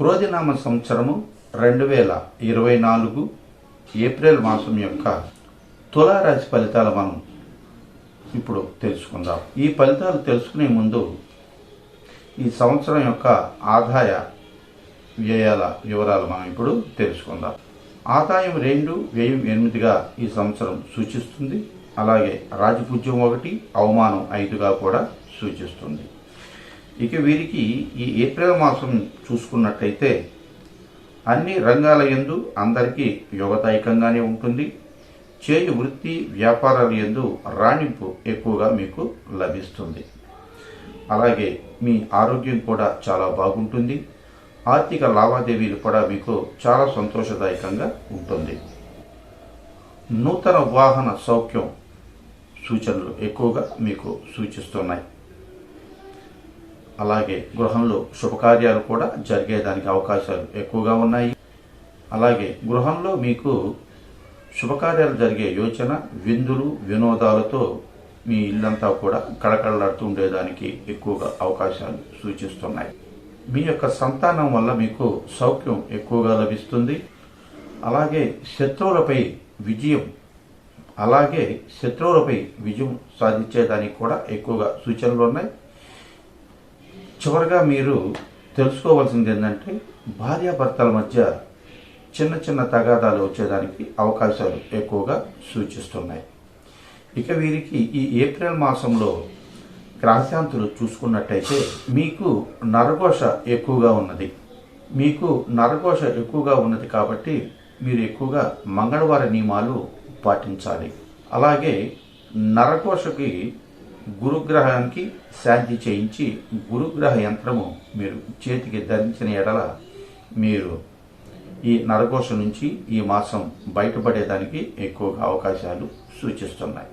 క్రోధినామ సంవత్సరము రెండు వేల ఇరవై నాలుగు ఏప్రిల్ మాసం యొక్క తులారాశి ఫలితాలు మనం ఇప్పుడు తెలుసుకుందాం. ఈ ఫలితాలు తెలుసుకునే ముందు ఈ సంవత్సరం యొక్క ఆదాయ వ్యయాల వివరాలు మనం ఇప్పుడు తెలుసుకుందాం. ఆదాయం రెండు వ్యయం ఎనిమిదిగా ఈ సంవత్సరం సూచిస్తుంది. అలాగే రాజపూజ్యం ఒకటి అవమానం ఐదుగా కూడా సూచిస్తుంది. ఇక వీరికి ఈ ఏప్రిల్ మాసం చూసుకున్నట్టయితే అన్ని రంగాల యందు అందరికీ యోగదాయకంగానే ఉంటుంది. చేయు వృత్తి వ్యాపారాల యందు రాణింపు ఎక్కువగా మీకు లభిస్తుంది. అలాగే మీ ఆరోగ్యం కూడా చాలా బాగుంటుంది. ఆర్థిక లావాదేవీలు కూడా మీకు చాలా సంతోషదాయకంగా ఉంటుంది. నూతన వాహన సౌఖ్యం సూచనలు ఎక్కువగా మీకు సూచిస్తున్నాయి. అలాగే గృహంలో శుభకార్యాలు కూడా జరిగేదానికి అవకాశాలు ఎక్కువగా ఉన్నాయి. అలాగే గృహంలో మీకు శుభకార్యాలు జరిగే యోచన విందులు వినోదాలతో మీ ఇల్లంతా కూడా కళకళలాడుతూ ఉండేదానికి ఎక్కువగా అవకాశాలు సూచిస్తున్నాయి. మీ యొక్క సంతానం వల్ల మీకు సౌఖ్యం ఎక్కువగా లభిస్తుంది. అలాగే శత్రువులపై విజయం అలాగే శత్రువులపై విజయం సాధించేదానికి కూడా ఎక్కువగా సూచనలు ఉన్నాయి. చివరిగా మీరు తెలుసుకోవాల్సింది ఏంటంటే భార్యాభర్తల మధ్య చిన్న చిన్న తగాదాలు వచ్చేదానికి అవకాశాలు ఎక్కువగా సూచిస్తున్నాయి. ఇక వీరికి ఈ ఏప్రిల్ మాసంలో గ్రహశాంతులు చూసుకున్నట్టయితే మీకు నరఘోష ఎక్కువగా ఉన్నది. మీకు నరఘోష ఎక్కువగా ఉన్నది కాబట్టి మీరు ఎక్కువగా మంగళవార నియమాలు పాటించాలి. అలాగే నరఘోషకి గురుగ్రహానికి శాంతి చేయించి గురుగ్రహ యంత్రము మీరు చేతికి ధరించిన ఎడల మీరు ఈ నరఘోష నుంచి ఈ మాసం బయటపడేదానికి ఎక్కువగా అవకాశాలు సూచిస్తున్నాయి.